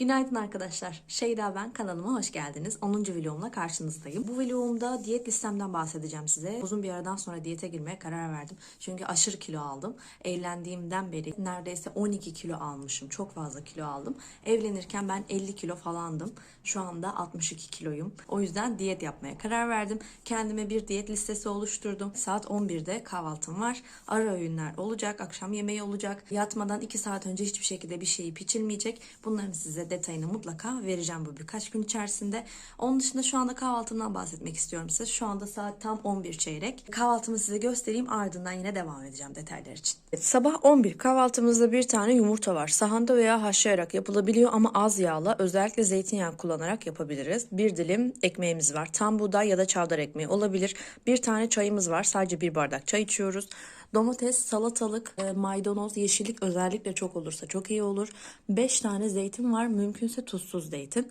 Günaydın arkadaşlar. Şeyda ben kanalıma hoş geldiniz. 10. vlogumla karşınızdayım. Bu vlogumda diyet listemden bahsedeceğim size. Uzun bir aradan sonra diyete girmeye karar verdim. Çünkü aşırı kilo aldım. Evlendiğimden beri neredeyse 12 kilo almışım. Çok fazla kilo aldım. Evlenirken ben 50 kilo falandım. Şu anda 62 kiloyum. O yüzden diyet yapmaya karar verdim. Kendime bir diyet listesi oluşturdum. Saat 11'de kahvaltım var. Ara öğünler olacak. Akşam yemeği olacak. Yatmadan 2 saat önce hiçbir şekilde bir şey yiyip içilmeyecek. Bunların size detayını mutlaka vereceğim bu birkaç gün içerisinde. Onun dışında şu anda kahvaltımdan bahsetmek istiyorum size. Şu anda saat tam 11 çeyrek. Kahvaltımı size göstereyim ardından yine devam edeceğim detaylar için. Sabah 11 kahvaltımızda bir tane yumurta var. Sahanda veya haşlayarak yapılabiliyor ama az yağla özellikle zeytinyağı kullanarak yapabiliriz. Bir dilim ekmeğimiz var. Tam buğday ya da çavdar ekmeği olabilir. Bir tane çayımız var. Sadece bir bardak çay içiyoruz. Domates, salatalık, e, maydanoz, yeşillik özellikle çok olursa çok iyi olur. 5 tane zeytin var. Mümkünse tuzsuz zeytin.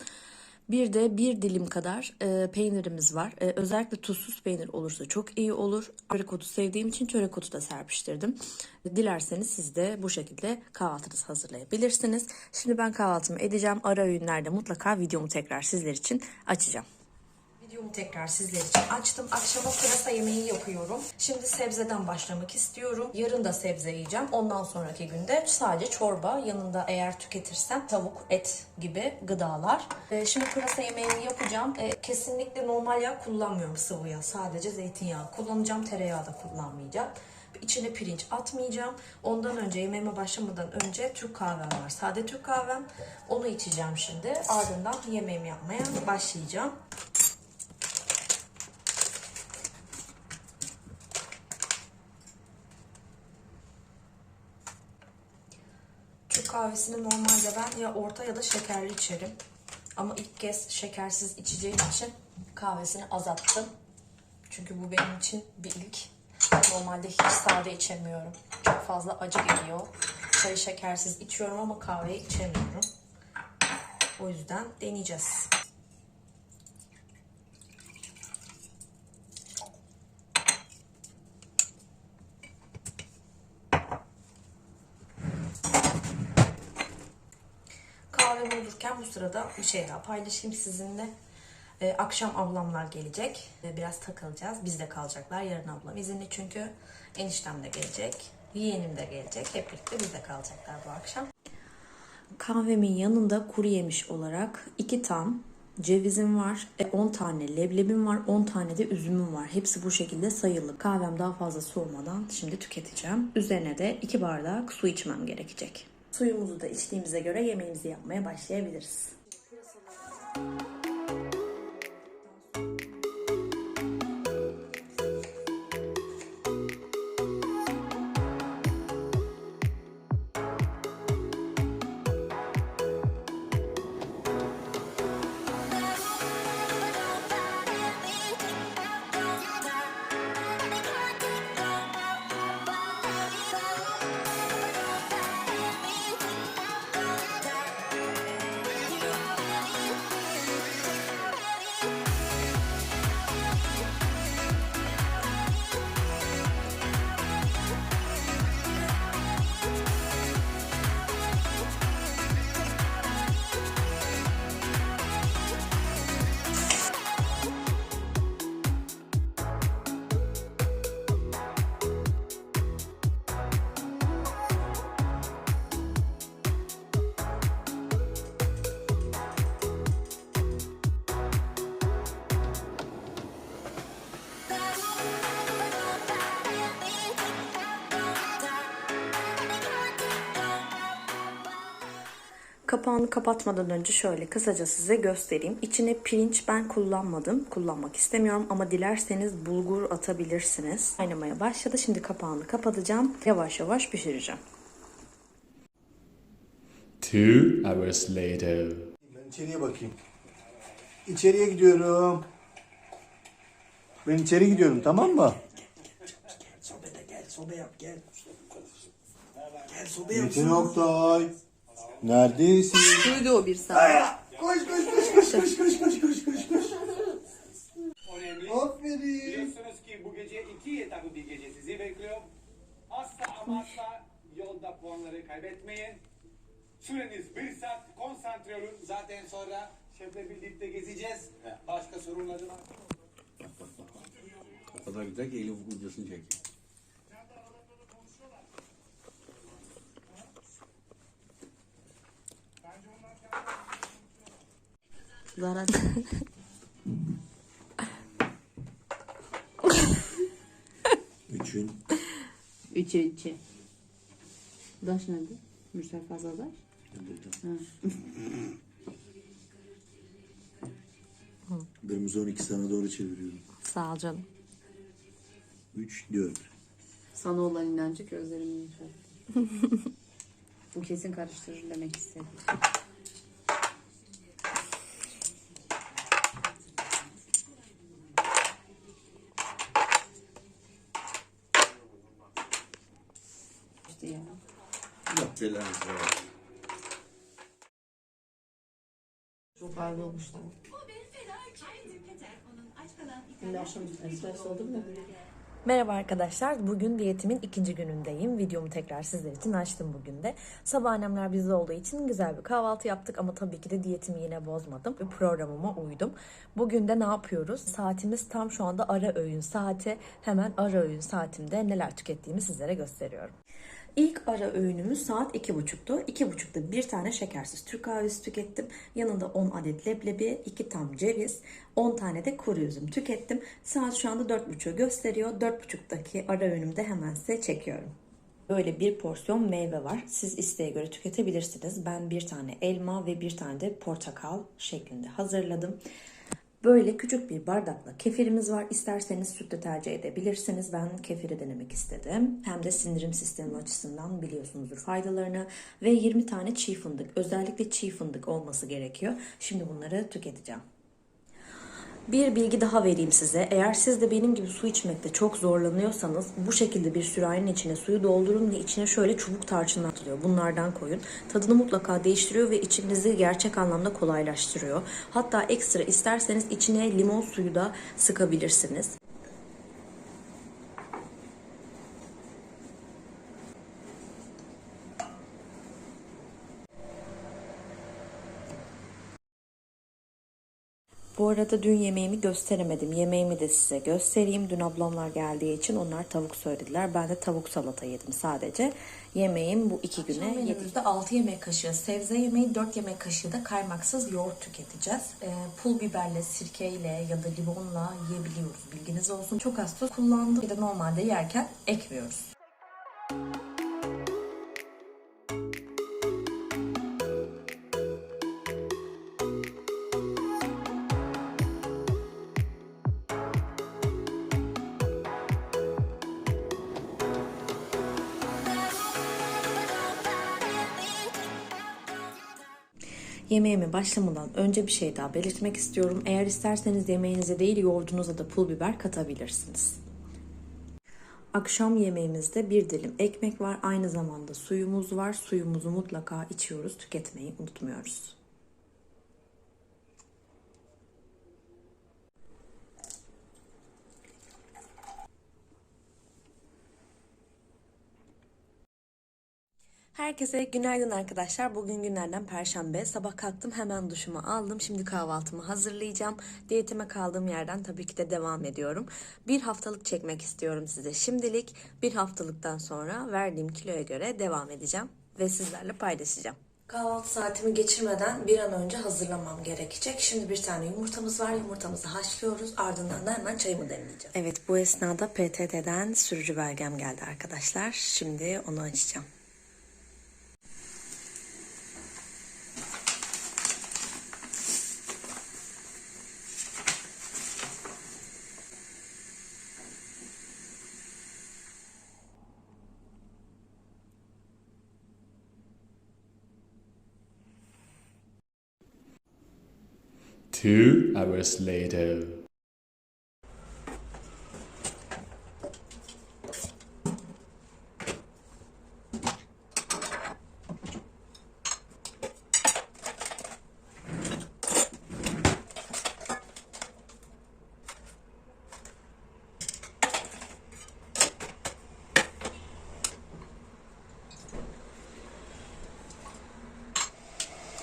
Bir de bir dilim kadar e, peynirimiz var. E, özellikle tuzsuz peynir olursa çok iyi olur. Çörek otu sevdiğim için çörek otu da serpiştirdim. Dilerseniz siz de bu şekilde kahvaltınızı hazırlayabilirsiniz. Şimdi ben kahvaltımı edeceğim. Ara öğünlerde mutlaka videomu tekrar sizler için açacağım. Videomu tekrar sizler için açtım. Akşama pırasa yemeği yapıyorum. Şimdi sebzeden başlamak istiyorum. Yarın da sebze yiyeceğim. Ondan sonraki günde sadece çorba. Yanında eğer tüketirsem tavuk, et gibi gıdalar. Ee, şimdi pırasa yemeğini yapacağım. Ee, kesinlikle normal yağ kullanmıyorum sıvı yağ. Sadece zeytinyağı kullanacağım. Tereyağı da kullanmayacağım. İçine pirinç atmayacağım. Ondan önce yemeğime başlamadan önce Türk kahvem var. Sade Türk kahvem. Onu içeceğim şimdi. Ardından yemeğimi yapmaya başlayacağım. Kahvesini normalde ben ya orta ya da şekerli içerim. Ama ilk kez şekersiz içeceğim için kahvesini azalttım. Çünkü bu benim için bir ilk. Normalde hiç sade içemiyorum. Çok fazla acı geliyor. Çayı şekersiz içiyorum ama kahveyi içemiyorum. O yüzden deneyeceğiz. Kahvem olurken bu sırada bir şey daha paylaşayım sizinle. Ee, akşam ablamlar gelecek. Ee, biraz takılacağız. Bizde kalacaklar. Yarın ablam izinli çünkü. Eniştem de gelecek. Yeğenim de gelecek. Hep birlikte bizde kalacaklar bu akşam. Kahvemin yanında kuru yemiş olarak iki tam cevizim var, e, 10 tane leblebim var, 10 tane de üzümüm var. Hepsi bu şekilde sayılı. Kahvem daha fazla soğumadan şimdi tüketeceğim. Üzerine de 2 bardak su içmem gerekecek. Suyumuzu da içtiğimize göre yemeğimizi yapmaya başlayabiliriz. Kapağını kapatmadan önce şöyle kısaca size göstereyim. İçine pirinç ben kullanmadım. Kullanmak istemiyorum ama dilerseniz bulgur atabilirsiniz. Kaynamaya başladı. Şimdi kapağını kapatacağım. Yavaş yavaş pişireceğim. Two hours later. Ben içeriye bakayım. İçeriye gidiyorum. Ben içeri gidiyorum tamam mı? Sobede gel, sobe yap gel. Gel sobe yap. Metin Oktay. Neredesin? Duydu o bir saat. Koş koş koş koş koş koş koş koş koş koş. Aferin. Biliyorsunuz ki bu gece iki etaplı bir gece sizi bekliyor. Asla ama asla yolda puanları kaybetmeyin. Süreniz bir saat konsantre olun. Zaten sonra şefle birlikte gezeceğiz. Başka sorunları var. O kadar güzel ki Elif videosunu çekiyor. Zara Üçün. Üçe üçe. Daş nerede? Mürsel fazla daş. Ben 12 sana doğru çeviriyorum. Sağ ol canım. 3, 4. Sana olan inancı gözlerimin. Bu kesin karıştırır demek istedim. İşte ya. Allah belanı versin. Çok ağır olmuşlar. Şimdi akşam espresso oldu mu? Merhaba arkadaşlar. Bugün diyetimin ikinci günündeyim. Videomu tekrar sizler için açtım bugün de. Sabah annemler bizde olduğu için güzel bir kahvaltı yaptık ama tabii ki de diyetimi yine bozmadım. ve Programıma uydum. Bugün de ne yapıyoruz? Saatimiz tam şu anda ara öğün saati. Hemen ara öğün saatimde neler tükettiğimi sizlere gösteriyorum. İlk ara öğünümüz saat 2.30'tu. 2.30'da bir tane şekersiz Türk kahvesi tükettim. Yanında 10 adet leblebi, 2 tam ceviz, 10 tane de kuru üzüm tükettim. Saat şu anda 4.30'u gösteriyor. 4.30'daki ara öğünümde hemen size çekiyorum. Böyle bir porsiyon meyve var. Siz isteğe göre tüketebilirsiniz. Ben bir tane elma ve bir tane de portakal şeklinde hazırladım. Böyle küçük bir bardakla kefirimiz var. İsterseniz sütle tercih edebilirsiniz. Ben kefiri denemek istedim. Hem de sindirim sistemi açısından biliyorsunuzdur faydalarını. Ve 20 tane çiğ fındık. Özellikle çiğ fındık olması gerekiyor. Şimdi bunları tüketeceğim. Bir bilgi daha vereyim size. Eğer siz de benim gibi su içmekte çok zorlanıyorsanız bu şekilde bir sürahinin içine suyu doldurun ve içine şöyle çubuk tarçınlar atılıyor. Bunlardan koyun. Tadını mutlaka değiştiriyor ve içinizi gerçek anlamda kolaylaştırıyor. Hatta ekstra isterseniz içine limon suyu da sıkabilirsiniz. Bu arada dün yemeğimi gösteremedim. Yemeğimi de size göstereyim. Dün ablamlar geldiği için onlar tavuk söylediler. Ben de tavuk salata yedim sadece. Yemeğim bu iki güne yeterli. 6 yemek kaşığı sebze yemeği, 4 yemek kaşığı da kaymaksız yoğurt tüketeceğiz. Ee, pul biberle, sirkeyle ya da limonla yiyebiliyoruz. Bilginiz olsun. Çok az tuz kullandım. Bir de normalde yerken ekmiyoruz. Yemeğime başlamadan önce bir şey daha belirtmek istiyorum. Eğer isterseniz yemeğinize değil yoğurdunuza da pul biber katabilirsiniz. Akşam yemeğimizde bir dilim ekmek var. Aynı zamanda suyumuz var. Suyumuzu mutlaka içiyoruz. Tüketmeyi unutmuyoruz. Herkese günaydın arkadaşlar. Bugün günlerden perşembe. Sabah kalktım hemen duşumu aldım. Şimdi kahvaltımı hazırlayacağım. Diyetime kaldığım yerden tabii ki de devam ediyorum. Bir haftalık çekmek istiyorum size şimdilik. Bir haftalıktan sonra verdiğim kiloya göre devam edeceğim. Ve sizlerle paylaşacağım. Kahvaltı saatimi geçirmeden bir an önce hazırlamam gerekecek. Şimdi bir tane yumurtamız var. Yumurtamızı haşlıyoruz. Ardından da hemen çayımı demleyeceğim. Evet bu esnada PTT'den sürücü belgem geldi arkadaşlar. Şimdi onu açacağım. Two hours later.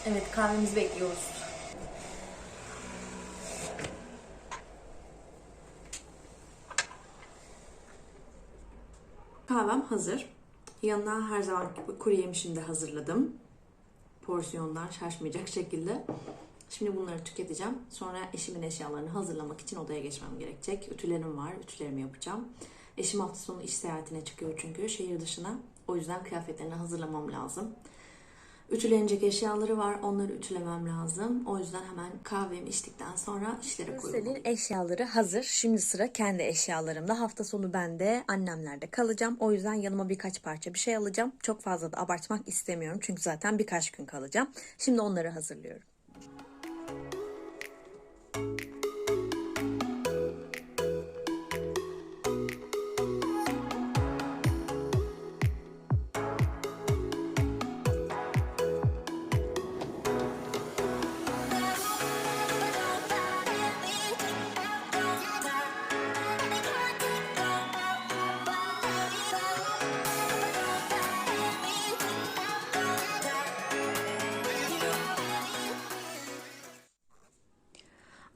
and it comes with your Kahvem hazır. Yanına her zaman kuru yemişimi de hazırladım. Porsiyonlar şaşmayacak şekilde. Şimdi bunları tüketeceğim. Sonra eşimin eşyalarını hazırlamak için odaya geçmem gerekecek. Ütülerim var. Ütülerimi yapacağım. Eşim hafta sonu iş seyahatine çıkıyor çünkü şehir dışına. O yüzden kıyafetlerini hazırlamam lazım. Ütülenecek eşyaları var. Onları ütülemem lazım. O yüzden hemen kahvemi içtikten sonra işlere koyulmalıyım. eşyaları hazır. Şimdi sıra kendi eşyalarımda. Hafta sonu ben de annemlerde kalacağım. O yüzden yanıma birkaç parça bir şey alacağım. Çok fazla da abartmak istemiyorum. Çünkü zaten birkaç gün kalacağım. Şimdi onları hazırlıyorum.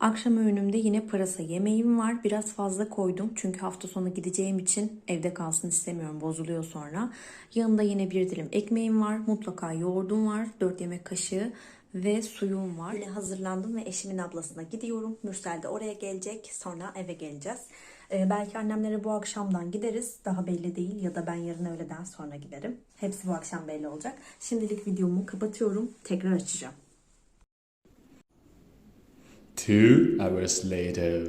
Akşam öğünümde yine pırasa yemeğim var. Biraz fazla koydum çünkü hafta sonu gideceğim için evde kalsın istemiyorum. Bozuluyor sonra. Yanında yine bir dilim ekmeğim var. Mutlaka yoğurdum var. 4 yemek kaşığı ve suyum var. Yine hazırlandım ve eşimin ablasına gidiyorum. Mürsel de oraya gelecek. Sonra eve geleceğiz. Ee, belki annemlere bu akşamdan gideriz. Daha belli değil ya da ben yarın öğleden sonra giderim. Hepsi bu akşam belli olacak. Şimdilik videomu kapatıyorum. Tekrar açacağım. Two hours later.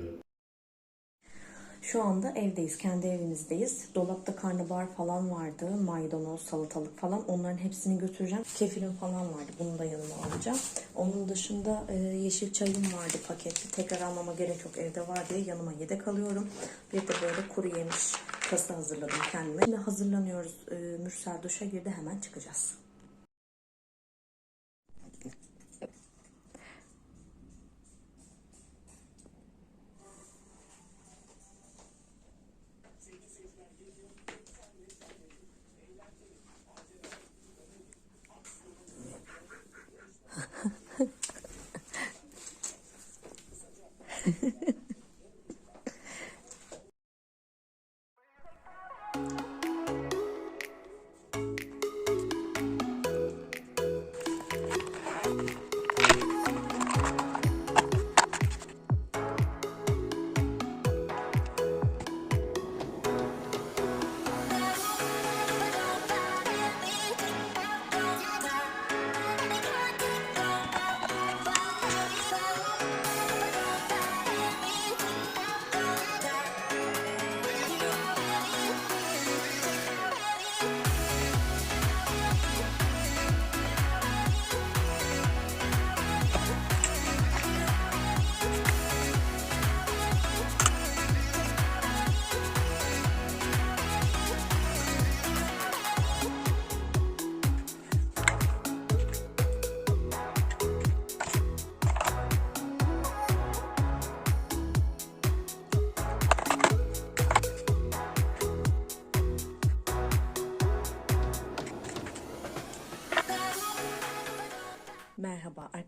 Şu anda evdeyiz, kendi evimizdeyiz. Dolapta karnabahar falan vardı, maydanoz, salatalık falan. Onların hepsini götüreceğim. Kefirim falan vardı, bunu da yanıma alacağım. Onun dışında e, yeşil çayım vardı paketli. Tekrar almama gerek yok, evde var diye yanıma yedek alıyorum. Bir de böyle kuru yemiş kası hazırladım kendime. Şimdi hazırlanıyoruz. E, Mürsel duşa girdi, hemen çıkacağız.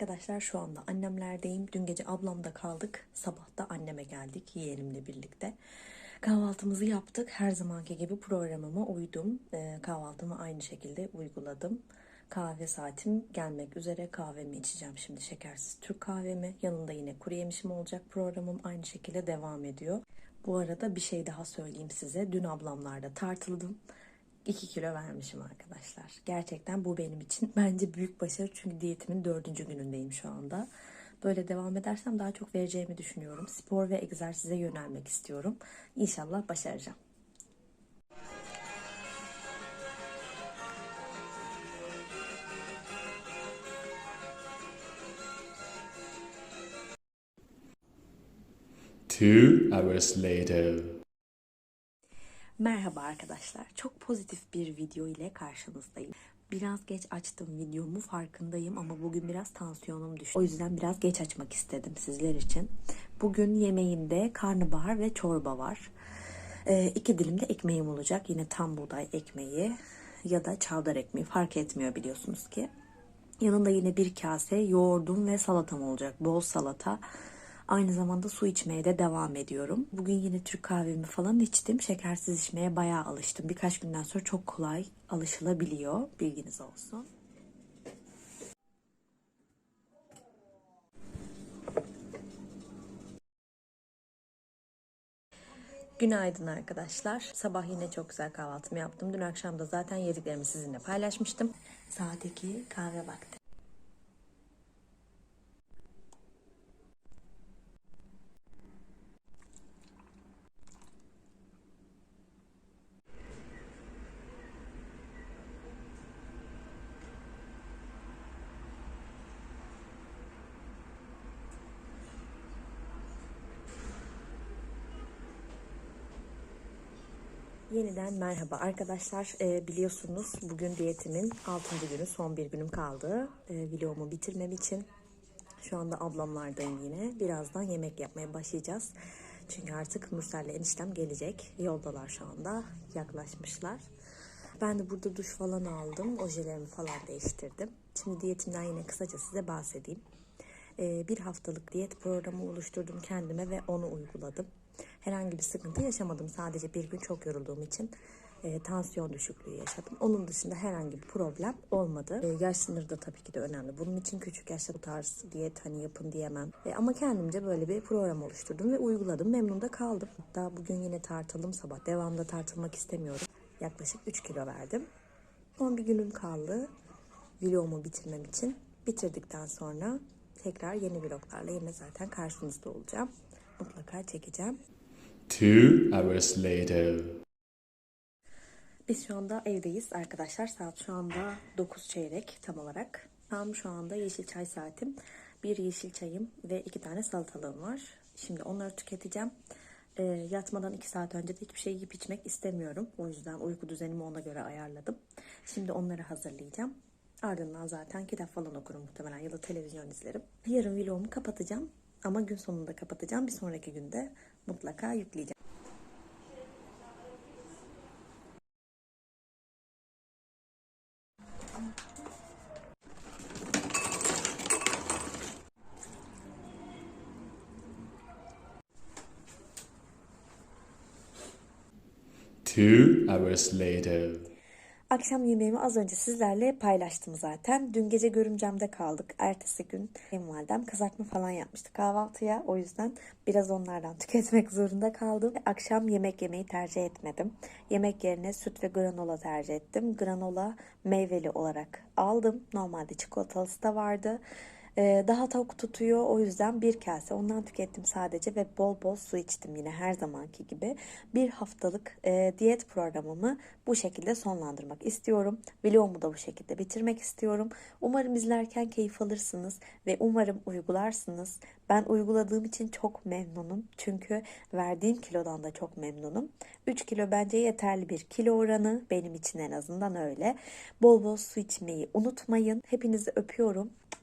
Arkadaşlar şu anda annemlerdeyim. Dün gece ablamda kaldık. Sabah da anneme geldik yeğenimle birlikte. Kahvaltımızı yaptık. Her zamanki gibi programıma uydum. Ee, kahvaltımı aynı şekilde uyguladım. Kahve saatim gelmek üzere kahvemi içeceğim şimdi şekersiz Türk kahvemi. Yanında yine kuru yemişim olacak programım aynı şekilde devam ediyor. Bu arada bir şey daha söyleyeyim size. Dün ablamlarda tartıldım. 2 kilo vermişim arkadaşlar. Gerçekten bu benim için bence büyük başarı çünkü diyetimin dördüncü günündeyim şu anda. Böyle devam edersem daha çok vereceğimi düşünüyorum. Spor ve egzersize yönelmek istiyorum. İnşallah başaracağım. Two hours later. Merhaba arkadaşlar. Çok pozitif bir video ile karşınızdayım. Biraz geç açtım videomu farkındayım ama bugün biraz tansiyonum düştü. O yüzden biraz geç açmak istedim sizler için. Bugün yemeğimde karnabahar ve çorba var. Ee, iki dilim de ekmeğim olacak. Yine tam buğday ekmeği ya da çavdar ekmeği fark etmiyor biliyorsunuz ki. Yanında yine bir kase yoğurdum ve salatam olacak. Bol salata. Aynı zamanda su içmeye de devam ediyorum. Bugün yine Türk kahvemi falan içtim. Şekersiz içmeye bayağı alıştım. Birkaç günden sonra çok kolay alışılabiliyor. Bilginiz olsun. Günaydın arkadaşlar. Sabah yine çok güzel kahvaltımı yaptım. Dün akşam da zaten yediklerimi sizinle paylaşmıştım. Saat 2 kahve vakti. Yeniden merhaba arkadaşlar. Ee, biliyorsunuz bugün diyetimin 6. günü, son bir günüm kaldı. Ee, videomu bitirmem için. Şu anda ablamlardayım yine. Birazdan yemek yapmaya başlayacağız. Çünkü artık Mürsel'le eniştem gelecek. Yoldalar şu anda. Yaklaşmışlar. Ben de burada duş falan aldım. Ojelerimi falan değiştirdim. Şimdi diyetimden yine kısaca size bahsedeyim. Ee, bir haftalık diyet programı oluşturdum kendime ve onu uyguladım. Herhangi bir sıkıntı yaşamadım. Sadece bir gün çok yorulduğum için e, tansiyon düşüklüğü yaşadım. Onun dışında herhangi bir problem olmadı. E, yaş sınırı da tabii ki de önemli. Bunun için küçük yaşta bu tarz diyet hani yapın diyemem. E, ama kendimce böyle bir program oluşturdum ve uyguladım. Memnun da kaldım. Hatta bugün yine tartıldım sabah. Devamda tartılmak istemiyorum. Yaklaşık 3 kilo verdim. Son bir günüm kaldı. Vlogumu bitirmem için. Bitirdikten sonra tekrar yeni vloglarla yine zaten karşınızda olacağım. Mutlaka çekeceğim. Two hours later. Biz şu anda evdeyiz arkadaşlar. Saat şu anda 9 çeyrek tam olarak. Tam şu anda yeşil çay saatim. Bir yeşil çayım ve iki tane salatalığım var. Şimdi onları tüketeceğim. Ee, yatmadan 2 saat önce de hiçbir şey yiyip içmek istemiyorum. O yüzden uyku düzenimi ona göre ayarladım. Şimdi onları hazırlayacağım. Ardından zaten kitap falan okurum muhtemelen ya da televizyon izlerim. Yarın vlogumu kapatacağım. Ama gün sonunda kapatacağım. Bir sonraki günde mutlaka yükleyeceğim. Two hours later. Akşam yemeğimi az önce sizlerle paylaştım zaten. Dün gece görümcemde kaldık. Ertesi gün kayınvalidem kızartma falan yapmıştı kahvaltıya. O yüzden biraz onlardan tüketmek zorunda kaldım. Akşam yemek yemeyi tercih etmedim. Yemek yerine süt ve granola tercih ettim. Granola meyveli olarak aldım. Normalde çikolatalısı da vardı. Ee, daha tok tutuyor o yüzden bir kase ondan tükettim sadece ve bol bol su içtim yine her zamanki gibi. Bir haftalık e, diyet programımı bu şekilde sonlandırmak istiyorum. Vlogumu da bu şekilde bitirmek istiyorum. Umarım izlerken keyif alırsınız ve umarım uygularsınız. Ben uyguladığım için çok memnunum. Çünkü verdiğim kilodan da çok memnunum. 3 kilo bence yeterli bir kilo oranı. Benim için en azından öyle. Bol bol su içmeyi unutmayın. Hepinizi öpüyorum.